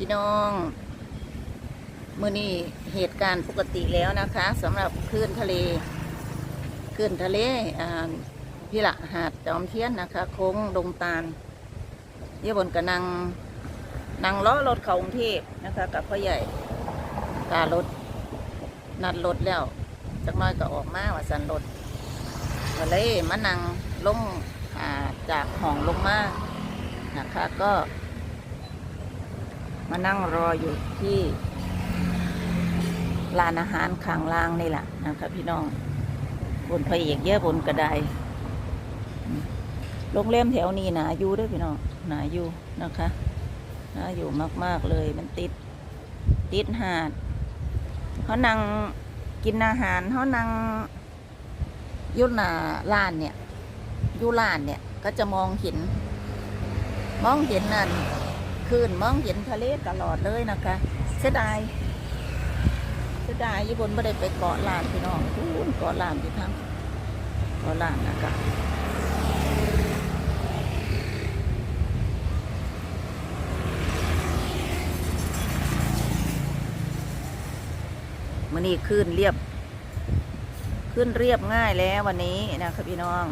พี่น้องมื่อนี้เหตุการณ์ปกติแล้วนะคะสำหรับคลื่นทะเลคลื่นทะเลพี่ละหาดจอมเทียนนะคะ โค้งดงตาลเยี่ยบนกระนังนังล้อรถเขากรุงเทพนะคะ กับพ่อใหญ่ตารถนัดรถแล้วจักหน้อยก็ออกมาว่าสันรถก็เลยมานั่งลงอ่าจากห้องลงมานะคะก็ มานั่งรออยู่ที่ลานอาหารข้างล่างนี่แหละนะคะพี่น้อง บนพระเอกเยอะบนกระไดโรงแรมแถวนี้หนาอยู่ด้วยพี่น้องหนาอยู่นะคะหนาอยู่มาก ๆ เลยมันติด ติดหาดเขานั่งกินอาหารเขานั่งยุหนาร้านเนี่ยยุร้านเนี่ย ก็จะมองเห็น มองเห็นนั่น คืนมองเห็นทะเลตลอดเลยนะคะเสียดายเสียดายญี่ปุ่นไม่ได้ไปเกาะลานพี่น้องพูนเกาะลานที่ทำเกาะลานนะคะมันนี่ขึ้นเรียบ ขึ้นเรียบง่ายแล้ววันนี้นะคะพี่น้อง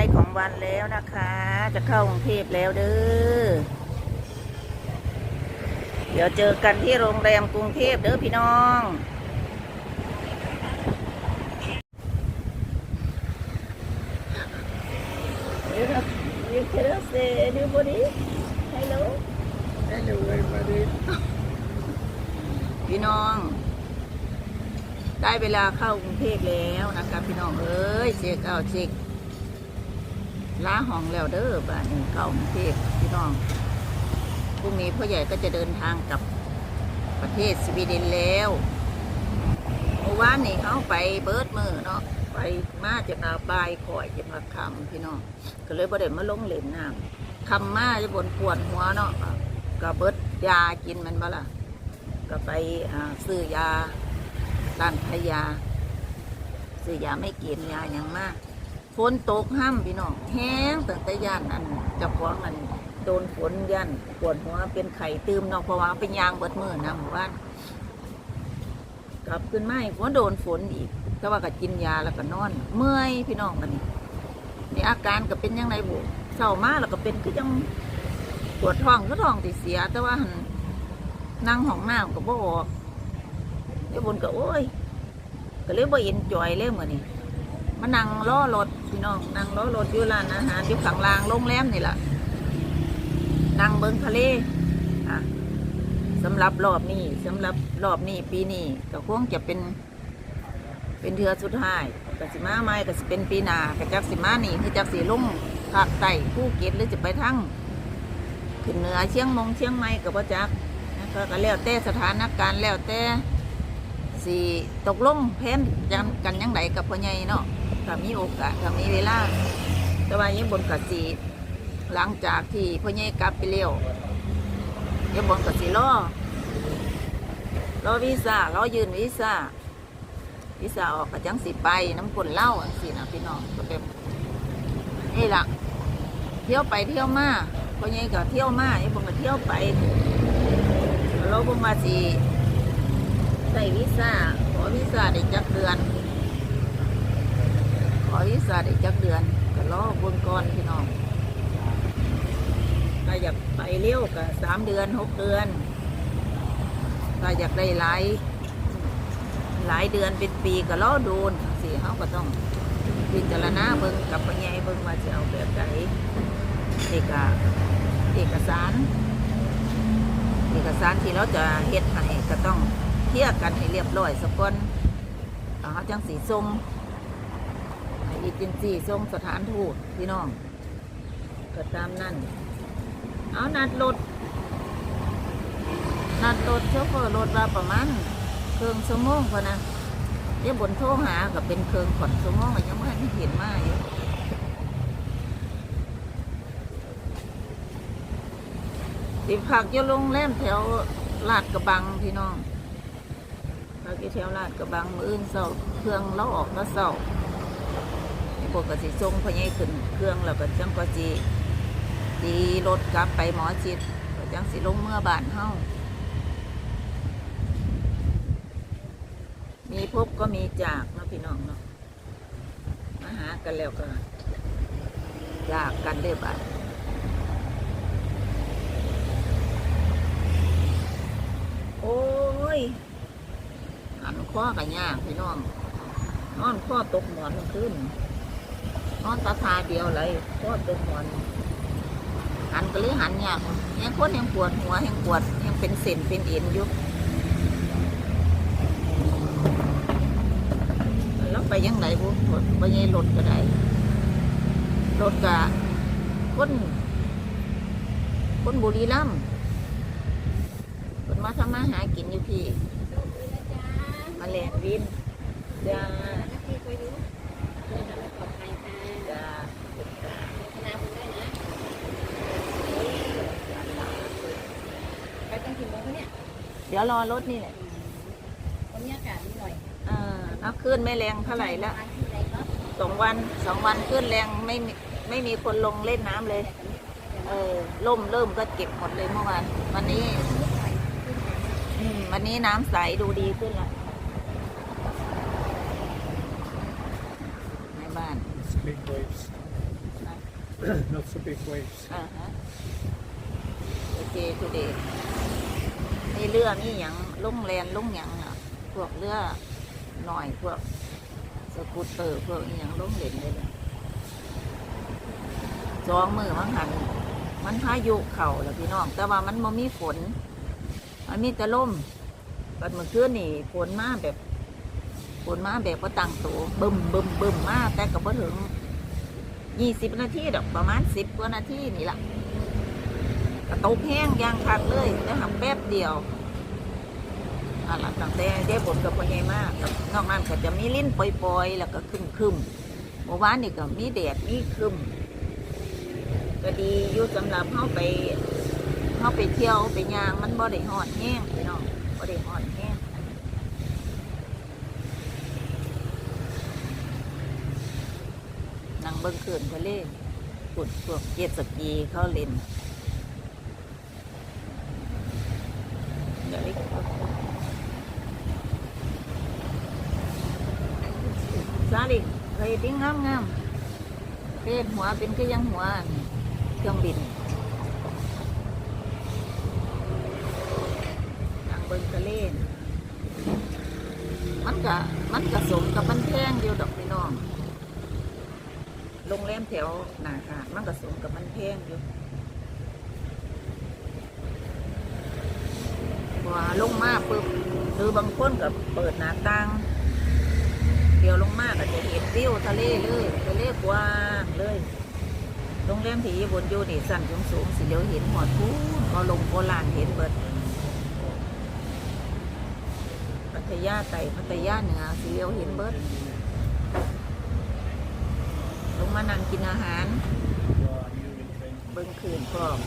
ายของวันแล้วนะคะ จะเข้ากรุงเทพแล้วเด้อ เดี๋ยวเจอกันที่โรงแรมกรุงเทพเด้อพี่น้อง You can say anybody hello Hello everybody. พี่น้องได้เวลาเข้ากรุงเทพแล้วนะคะพี่น้องเอ้ยเช็คเอาท์เช็ค ล้าห้องแล้วเด้อบ้านนี้เข้าเทพพี่น้องพรุ่งนี้พ่อใหญ่ก็จะเดินทางกับประเทศสวีเดนแล้วเมื่อวานนี่เขาไปเบิร์ดมือเนาะไปมาจากนาบายคอยจะมาคำพี่น้องก็เลยบ่ได้มาลงเล่นน้ำคำมาจะบนปวดหัวเนาะก็เบิร์ดยากินมันบ่ล่ะก็ไปซื้อยาร้านขายาซื้อยาไม่กินยาอย่างมาก นตกห้ำพี่น้องแห้งตั้งแต่ย่านอันจะฟ้าของอันโดนฝนยันปวดหัวเป็นไข่ตืมเนาะเพราะว่าเป็นยางเบิดมือนะหมู่บ้านกลับขึ้นมาอีกว่าโดนฝนอีกก็ว่าก็กินยาแล้วก็นอน เมื่อยพี่น้องมันนี่นี่อาการก็เป็นยังไงบุเศร้ามากแล้วก็เป็นคือยังปวดท้องก็ท้องติเสีย แต่ว่านั่งห้องน้ำก็บ่ออกเดี๋ยวบนก็โอ้ย ก็เลยบ่เห็นจอยเลยเหมือนนี่ มานั่งล้อรถพี่น้องนั่งล้อรถอยู่ร้านอาหารอยู่ข้างล่างโรงแรมนี่แหละนั่งเบิ้งทะเลอะสำหรับรอบนี้สำหรับรอบนี้ปีนี้ก็คงจะเป็น เป็นเทือสุดท้ายกสิมาใหม่ก็สิเป็นปีนาก็จักสิมานี่คือจักสิลงภาคใต้ภูเก็ตหรือจะไปทั้งขึ้นเหนือเชียงมงเชียงใหม่ก็บ่จักก็ก็แล้วแต่สถานการณ์แล้วแต่ สิตกลงแผนกันกันยังไงกับพ่อใหญ่เนาะถ้ามีโอกาสถ้ามีเวลาแต่ว่ายังบนกสีหลังจากที่พ่อใหญ่กลับไปเร็วยังบนกสีรอรอวีซ่ารอยืนวีซ่าวีซ่าออกก็จังสิไปน้ำกลเหล่าสินะพี่น้องก็เป็นนี่ละเที่ยวไปเที่ยวมาพ่อใหญ่ก็เที่ยวมายังบนก็เที่ยวไปเราเพิ่งมาสิ ใส่วีซ่าขอวีซ่าได้จักเดือน ขอวีซ่าได้จักเดือนก็รอบนก่อนพี่น้องถ้าอยากไปเร็วก็สามเดือนหกเดือนถ้าอยากได้หลายหลายเดือนเป็นปีก็รอดูนสิเขาก็ต้องพิจารณาเบิ่งกับปัญญาเบิ่งว่าจะเอาแบบไหนเอกเอกสาร เอกสารที่เราจะเฮ็ดให้ก็ต้อง เคลียร์กันให้เรียบร้อยสักก่อนเอาเขาจังสีทรงให้อีเจนซีทรงสถานทูตพี่น้องก็ตามนั่น เอานัดรถนัดรถโชเฟอร์รถว่าประมาณเครื่องชั่วโมงพอนะเดี๋ยวบนโทรหาก็เป็นเครื่องขอนชั่วโมงยังไม่เห็นมาอยู่สิพักอยู่โรงแรมแถวลาดกระบังพี่น้อง ไปเราที่แถวลาดกระบังมืออื่นเศร้าเครื่องเราออกมาเศร้าพวกกสิทรงพอใหญขึ้นเครื่องแล้วก็จังก็จีดีรถกลับไปหมอจิตก็จังสิลงเมื่อบานเฮามีพบก็มีจากเนาะพี่น้องเนาะมาหากันแล้วก็จากกันเด้อบาดโอ้ย นข้อกันยากพี่น้องนอนข้อตกหมอนขึ้นนอนตาทาเดียวเลยข้อตกหมอนหันก็เลยหันยากยังคนยังปวดหัวยังปวดยังเป็นเส้นเป็นเอ็นอยู่แล้วไปยังไหนบุไปยังรถก็ได้รถกะคนคนบุรีรัมย์คนมาทำมาหากินอยู่พี่ แลนวินจ้าจ้าไปตั้งกี่โมงคะเนี่ยเดี๋ยวรอรถนี่แหละวันนี้อากาศดีหน่อยอ่านับขึ้นไม่แรงเท่าไหร่แล้ววันที่ไหนเนาะสองวันสองวันขึ้นแรงไม่มีไม่มีคนลงเล่นน้ำเลย เออล่มเริ่มก็เก็บหมดเลยเมื่อวานวันนี้อืมวันนี้น้ำใสดูดีขึ้นแล้วใน บ้าน It's big waves. Not so big waves. อ่าฮะโอเคทูเดย์นี่เรือนี่หยังลุ่งแลนลุ่งหยังอะพวกเรือหน่อยพวกสกูตเตอร์พวกอหยังลุ่งเล่นเลยเนี่ยจองมือมังหัน มันพายุเข่าแหละพี่น้อง แต่ว่ามันบ่มีฝน มันมีแต่ลมบัดเมื่อคืนนี่ฝนมาแบบ ฝนมาแบบว่าตั้งตัวบึมบึมบึมมาแต่ก็บ่ถึงยี่สิบนาทีดอกประมาณสิบกว่านาทีนี่แหละกระตกแห้งยางคักเลยแล้วทำแป๊บเดียวอะไรตั้งแต่ได้บทกับพอใหญ่มากนอกนั้นก็จะมีลิ้นปล่อยๆ แล้วก็คึมคึมๆเมื่อวานนี่ก็มีแดดมีคึมก็ดีอยู่สำหรับเข้าไปเข้าไปเที่ยวไปยางมันบ่ได้หอดแห้งพี่น้องบ่ได้หอดแห้งนั่ง เบิ่งเขื่อนทะเลขุดพวกเจ็ตสกีเขาเล่นเดี๋ยวนี้ซาลิเคยดิ้งงามงามๆเพศหัวเป็นก็ยังหัวเครื่องบินทางเบิงทะเลมันก็มันก็สมกับมันแพงอยู่ดอกพี่น้อง โรงแรมแถวหนาหาดมันก็สมกับมันแพงอยู่ว่ลงมาปุ๊บหรือบางคนก็เปิดหน้าต่างเดี๋ยวลงมาก็จะเห็นวิวทะเลเลยทะเลกว้างเลยโรงแรมที่บนอยู่นี่สั่นสูงสูงๆสิเดียวเห็นหอดพูก็ลงโบราณเห็นเบิดพัทยาไต่พัทยาเหนือสิเดียวเห็นเบิด มานั่งกินอาหาร เบิ้งคืนพร้อม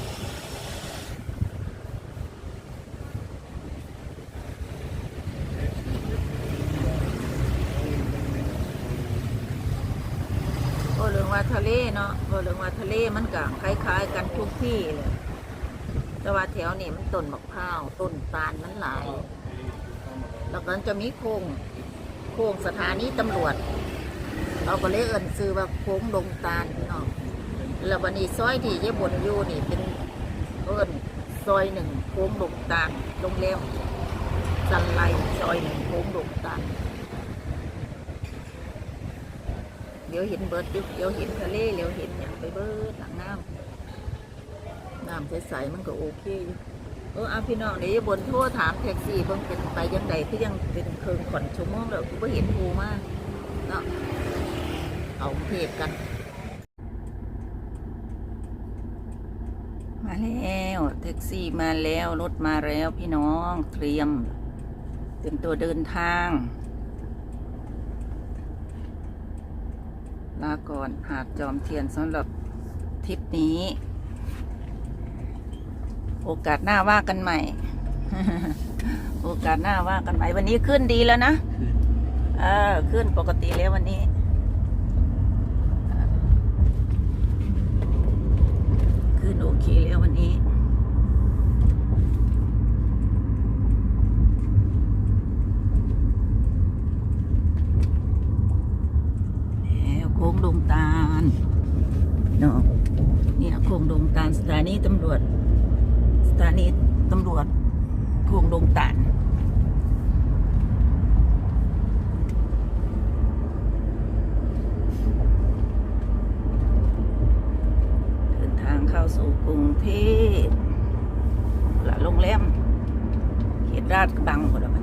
โอ้เรื่องว่าทะเลเนาะโอ้เรื่องว่าทะเลมันก็คล้าย ๆ กันทุกที่เลยแต่ว่าแถวนี้มันต้นมะพร้าวต้นตาลมันหลาย แล้วก็จะมีโค้งโค้งสถานีตำรวจ เราก็เลยเอินซื้อว่าโค้งดงตาลพี่น้องแล้ววันนี้ซอยที่เยบนอยู่นี่เป็นเอินซอยหนึ่งโค้งดงตาลโรงแรมสันไลซอยหนึ่งโค้งดงตาลเดี๋ยวเห็นเบิร์ดอยู่เดี๋ยวเห็นทะเลเดี๋ยวเห็นอย่างไปเบิร์ดหลังน้ำน้ำใสๆมันก็โอเคอยู่เอออาพี่น้องเดี๋ยวบนโทรถามแท็กซี่เพิ่งเป็นไปยังไงคือยังเป็นเคิงขอนชั่วโมงแล้วกูก็เห็นกูมากเนาะ เอากรุงเทพกัน มาแล้วแท็กซี่มาแล้วรถมาแล้วพี่น้องเตรียมเตรียมตัวเดินทาง ลาก่อนหาดจอมเทียนสำหรับทริปนี้ โอกาสหน้าว่ากันใหม่โอกาสหน้าว่ากันใหม่วันนี้ขึ้นดีแล้วนะ เออ ขึ้นปกติแล้ววันนี้เออขึ้นโอเคแล้ววันนี้ แล้วโค้งดงตาลเนาะเนี่ยโค้งดงตาลสถานีตำรวจ ส ถานีตำรวจโคงดงตานเดินทางเข้าสู่กรุงเทพละโรงแรมเขตราชกระบังหมด